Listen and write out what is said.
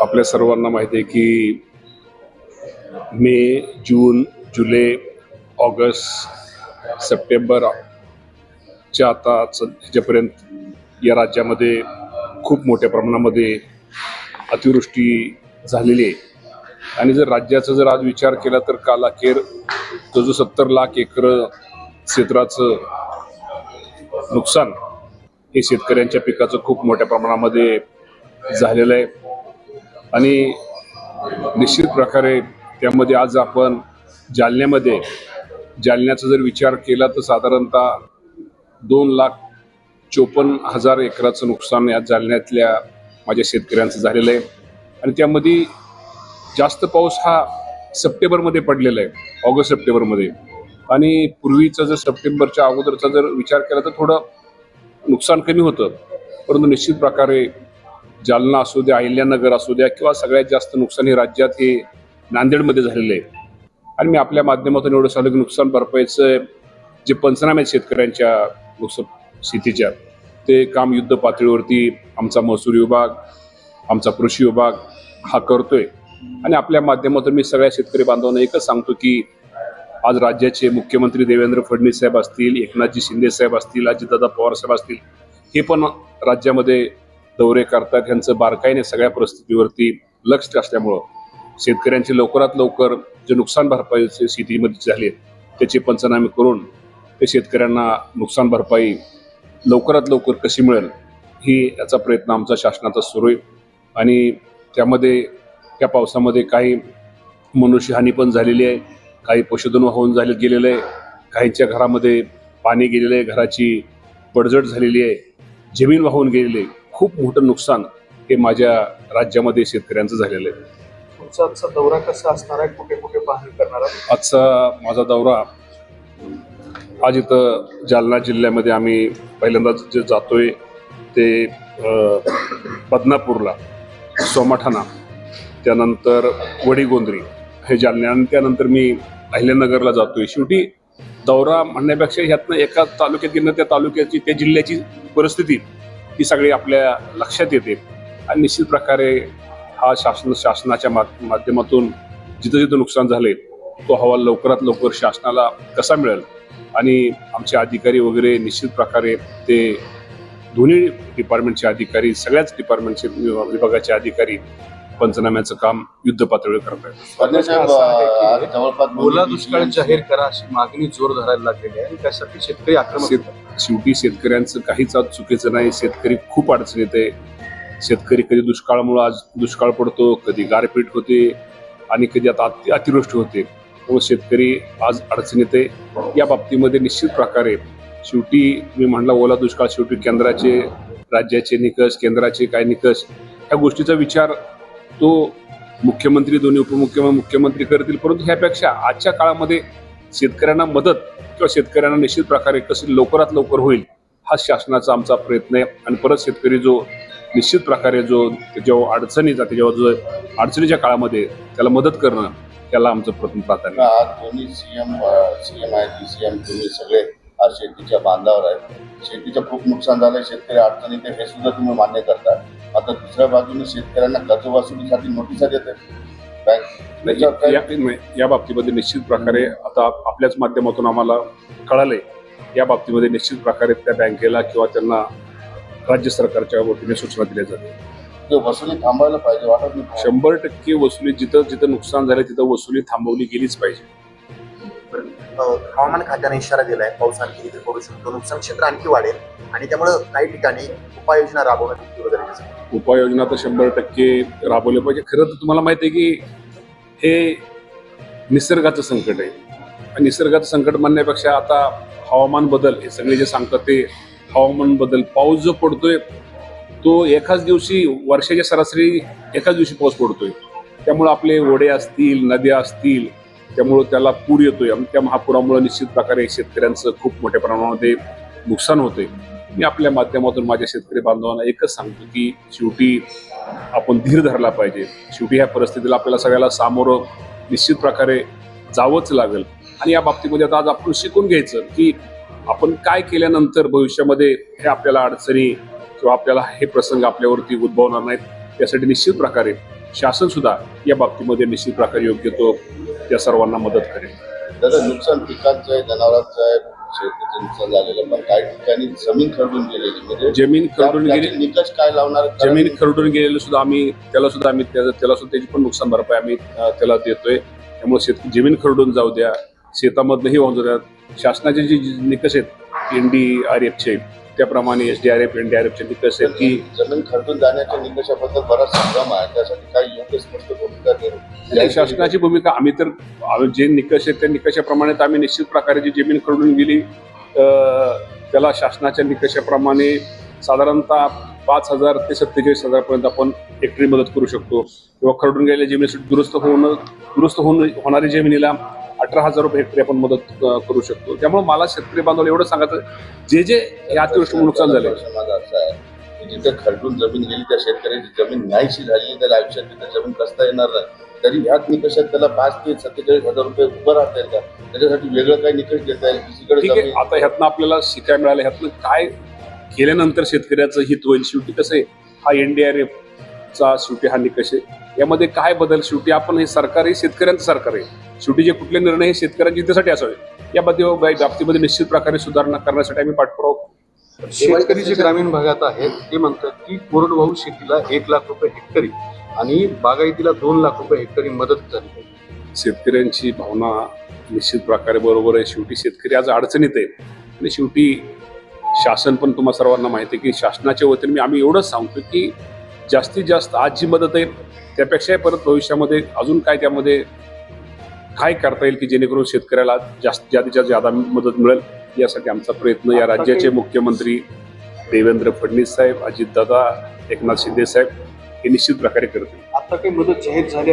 आपल्या सर्वांना माहिती आहे की मे जून जुलै ऑगस्ट सप्टेंबरच्या आता ह्याच्यापर्यंत या राज्यामध्ये खूप मोठ्या प्रमाणामध्ये अतिवृष्टी झालेली आहे. आणि जर राज्याचा जर आज विचार केला तर काल अखेर तो जो सत्तर लाख एकर क्षेत्राचं नुकसान हे शेतकऱ्यांच्या पिकाचं खूप मोठ्या प्रमाणामध्ये झालेलं आहे. आणि निश्चित प्रकारे त्यामध्ये आज आपण जालन्यामध्ये जालन्याचा जर विचार केला तर साधारणतः दोन लाख चोपन्न हजार एकराचं नुकसान या जालन्यातल्या माझ्या शेतकऱ्यांचं झालेलं आहे. आणि त्यामध्ये जास्त पाऊस हा सप्टेंबरमध्ये पडलेला आहे ऑगस्ट सप्टेंबरमध्ये. आणि पूर्वीचा जर सप्टेंबरच्या अगोदरचा जर विचार केला तर थोडं नुकसान कमी होतं. परंतु निश्चित प्रकारे जालना असू द्या अहिल्यानगर असू द्या किंवा सगळ्यात जास्त नुकसान हे राज्यात हे नांदेडमध्ये झालेलं आहे. आणि मी आपल्या माध्यमातून एवढं सांगतो की नुकसान भरपाईचं जे पंचनामे आहेत शेतकऱ्यांच्या नुकसान शेतीच्या ते काम युद्ध पातळीवरती आमचा महसूल विभाग आमचा कृषी विभाग हा करतोय. आणि आपल्या माध्यमातून मी सगळ्या शेतकरी बांधवांना एकच सांगतो की आज राज्याचे मुख्यमंत्री देवेंद्र फडणवीस साहेब असतील एकनाथजी शिंदे साहेब असतील अजितदादा पवार साहेब असतील हे पण राज्यामध्ये दौरे करतात. ह्यांचं बारकाईने सगळ्या परिस्थितीवरती लक्ष असल्यामुळं शेतकऱ्यांचे लवकरात लवकर जे नुकसान भरपाईचे शेतीमध्ये झाले त्याचे पंचनामे करून ते शेतकऱ्यांना नुकसान भरपाई लवकरात लवकर कशी मिळेल ही याचा प्रयत्न आमचा शासनाचा सुरू आहे. आणि त्यामध्ये त्या पावसामध्ये काही मनुष्यहानी पण झालेली आहे. काही पशुधन वाहून झाले गेलेलं आहे. काहींच्या घरामध्ये पाणी गेलेलं आहे. घराची पडझड झालेली आहे. जमीन वाहून गेलेली आहे. खूप मोठं नुकसान हे माझ्या राज्यामध्ये शेतकऱ्यांचं झालेलं आहे. तुमचा आजचा दौरा कसा असणार आहे? कुठे कुठे पाहणी करणार आहात? आजचा माझा दौरा आज इथं जालना जिल्ह्यामध्ये आम्ही पहिल्यांदा जे जातोय ते बदनापूरला. सोमाठाणा त्यानंतर वडीगोंद्री. हे जालना आणि त्यानंतर मी अहिल्यानगरला जातोय. शेवटी दौरा म्हणण्यापेक्षा ह्यातनं एका तालुक्यात गेलं त्या तालुक्याची त्या जिल्ह्याची परिस्थिती ही सगळी आपल्या लक्षात येते. आणि निश्चित प्रकारे हा शासन शासनाच्या मा- माध्यमातून जिथं जिथं नुकसान झाले तो अहवाल लवकरात लवकर शासनाला कसा मिळेल? आणि आमचे अधिकारी वगैरे निश्चित प्रकारे ते दोन्ही डिपार्टमेंटचे अधिकारी सगळ्याच डिपार्टमेंटचे विभा- विभागाचे अधिकारी पंचनाम्याचं काम युद्ध पातळीवर करत आहेत. जवळपास ओला दुष्काळ जाहीर करा अशी मागणी जोर धरायला लागलेली आहे. आणि त्यासाठी शेतकरी आक्रमक शेवटी शेतकऱ्यांचं काहीच आज चुकीचं नाही. शेतकरी खूप अडचणीत आहे. शेतकरी कधी दुष्काळामुळे आज दुष्काळ पडतो कधी गारपीट होते आणि कधी आता अति अतिवृष्टी होते. त्यामुळे शेतकरी आज अडचणीत आहे. या बाबतीमध्ये निश्चित प्रकारे शेवटी मी म्हणला ओला दुष्काळ शेवटी केंद्राचे राज्याचे निकष केंद्राचे काय निकष ह्या गोष्टीचा विचार तो मुख्यमंत्री दोन्ही उपमुख्यमंत्री मुख्यमंत्री करतील. परंतु ह्यापेक्षा आजच्या काळामध्ये शेतकऱ्यांना मदत किंवा शेतकऱ्यांना निश्चित प्रकारे कशी लवकरात लवकर होईल हा शासनाचा आमचा प्रयत्न आहे. आणि परत शेतकरी जो निश्चित प्रकारे जो जेव्हा अडचणी जाते जेव्हा जो अडचणीच्या काळामध्ये त्याला मदत करणं त्याला आमचं प्रथम प्राधान्य आहे. आज शेतीच्या बांधावर आहेत शेतीचं खूप नुकसान झालंय. शेतकरी अडचणीत आहे हे सुद्धा तुम्ही मान्य करता आता दुसऱ्या बाजूने शेतकऱ्यांना कर्जवसुलीसाठी नोटिसा देत या- बाबतीमध्ये निश्चित प्रकारे आता आपल्याच माध्यमातून आम्हाला कळालंय. या बाबतीमध्ये निश्चित प्रकारे त्या बँकेला किंवा त्यांना राज्य सरकारच्या वतीने सूचना दिल्या जाते ते वसुली थांबायला पाहिजे वाटत शंभर टक्के वसुली जिथं जिथं नुकसान झालं तिथं वसुली थांबवली गेलीच पाहिजे. हवामान खात्याने इशारा दिलाय. पाऊस आणखी इथे पडू शकतो. नुकसान क्षेत्र आणखी वाढेल आणि त्यामुळे काही ठिकाणी उपाययोजना राबवणं गरजेचं आहे. उपाययोजना तर शंभर टक्के राबवल्या पाहिजे. खरं तर तुम्हाला माहिती आहे की हे निसर्गाचं संकट आहे. आणि निसर्गाचं संकट म्हणण्यापेक्षा आता हवामान बदल हे सगळे जे सांगतात ते हवामान बदल. पाऊस जो पडतोय तो एकाच दिवशी वर्षाच्या सरासरी एकाच दिवशी पाऊस पडतोय. त्यामुळे आपले ओढे असतील नद्या असतील त्यामुळं त्याला पूर येतोय. आणि त्या महापुरामुळे निश्चित प्रकारे शेतकऱ्यांचं खूप मोठ्या प्रमाणामध्ये नुकसान होतंय. मी आपल्या माध्यमातून माझ्या शेतकरी बांधवांना एकच सांगतो की शेवटी आपण धीर धरला पाहिजे. शेवटी ह्या परिस्थितीला आपल्याला सगळ्याला सामोरं निश्चित प्रकारे जावंच लागेल. आणि या बाबतीमध्ये आता आज आपण शिकून घ्यायचं की आपण काय केल्यानंतर भविष्यामध्ये हे आपल्याला अडचणी किंवा आपल्याला हे प्रसंग आपल्यावरती उद्भवणार नाहीत यासाठी निश्चित प्रकारे शासन सुद्धा या बाबतीमध्ये निश्चित प्रकारे योग्य तो त्या सर्वांना मदत करेल. त्याचं नुकसान पिकांचं आहे जनावरांचं आहे शेतीचं नुकसान झालेलं पण काही ठिकाणी जमीन खरडून गेलेली म्हणजे जमीन खरडून त्याचे गेली निकष काय लावणार? जमीन खरडून गेलेलं सुद्धा आम्ही त्याला सुद्धा आम्ही त्याला त्याला सुद्धा त्याची पण नुकसान भरपाई आम्ही अं, त्याला देतोय. त्यामुळे शेत जमीन खरडून जाऊ द्या. शेतामधनंही वाहून जाऊ द्या. शासनाचे जे जे निकष आहेत एन डी आर एफचे त्याप्रमाणे S D R F N D R एफचे निकष आहेत की जमीन खरडून जाण्याच्या निकषाबद्दल बराच संभ्रम आहे त्यासाठी काही योग्य स्पष्ट भूमिका नाही. शासनाची भूमिका आम्ही तर आम्ही जे निकष आहेत त्या निकषाप्रमाणे तर आम्ही निश्चित प्रकारे जी जमीन खरडून गेली अं, त्याला शासनाच्या निकषाप्रमाणे साधारणतः पाच हजार ते सत्तेचाळीस हजारपर्यंत आपण हेक्टरी मदत करू शकतो किंवा खरडून गेलेल्या जमिनीसाठी दुरुस्त होणं दुरुस्त होऊन होणारी जमिनीला अठरा हजार रुपये हेक्टरी आपण मदत करू शकतो. त्यामुळे मला शेतकरी बांधवाला एवढं सांगायचं जे जे या अतिवृष्टी नुकसान झाले समाज असा आहे की जिथे खरडून जमीन गेली त्या शेतकऱ्याची जमीन नाहीशी झाली त्याला आयुष्यात तिथे जमीन कसता येणार नाही. तरी ह्याच निकषात त्याला पाच ते सत्तेचाळीस हजार रुपये उभं राहता येईल का? त्याच्यासाठी वेगळं काही निकष देता येईल? दुसरीकडे ठीक आहे जमीन आता ह्यातनं आपल्याला शिकायला मिळालं ह्यातनं काय केल्यानंतर शेतकऱ्याचं हित होईल? शेवटी कसं आहे? हा एनडीआरएफ चा शेवटी हा निकष आहे. यामध्ये काय बदल? शेवटी आपण हे सरकार हे शेतकऱ्यांचं सरकार आहे. शेवटी जे कुठले निर्णय हे शेतकऱ्यांच्या हितासाठी असावे या बाबती- बाबतीमध्ये निश्चित प्रकारे सुधारणा करण्यासाठी आम्ही पाठपुरावा शेतकरी जे ग्रामीण भागात आहेत ते म्हणतात की कोरडवाहू शेतीला एक लाख रुपये हेक्टरी आणि बागायतीला दोन लाख रुपये हेक्टरी मदत झाली पाहिजे शेतकऱ्यांची भावना निश्चित प्रकारे बरोबर आहे. शेवटी शेतकरी आज अडचणीत आहे. आणि शेवटी शासन पण तुम्हा सर्वांना माहिती आहे की शासनाच्या वतीने मी आम्ही एवढंच सांगतो की जास्तीत जास्त आज जी मदत आहे त्यापेक्षाही परत भविष्यामध्ये अजून काय त्यामध्ये काय करता येईल की जेणेकरून शेतकऱ्याला जास्त जास्तीत जास्त मदत मिळेल यासाठी आमचा प्रयत्न या राज्याचे मुख्यमंत्री देवेंद्र फडणवीस साहेब अजितदादा एकनाथ शिंदे साहेब हे निश्चित प्रकारे करतील. आता काही मदत जाहीर झाली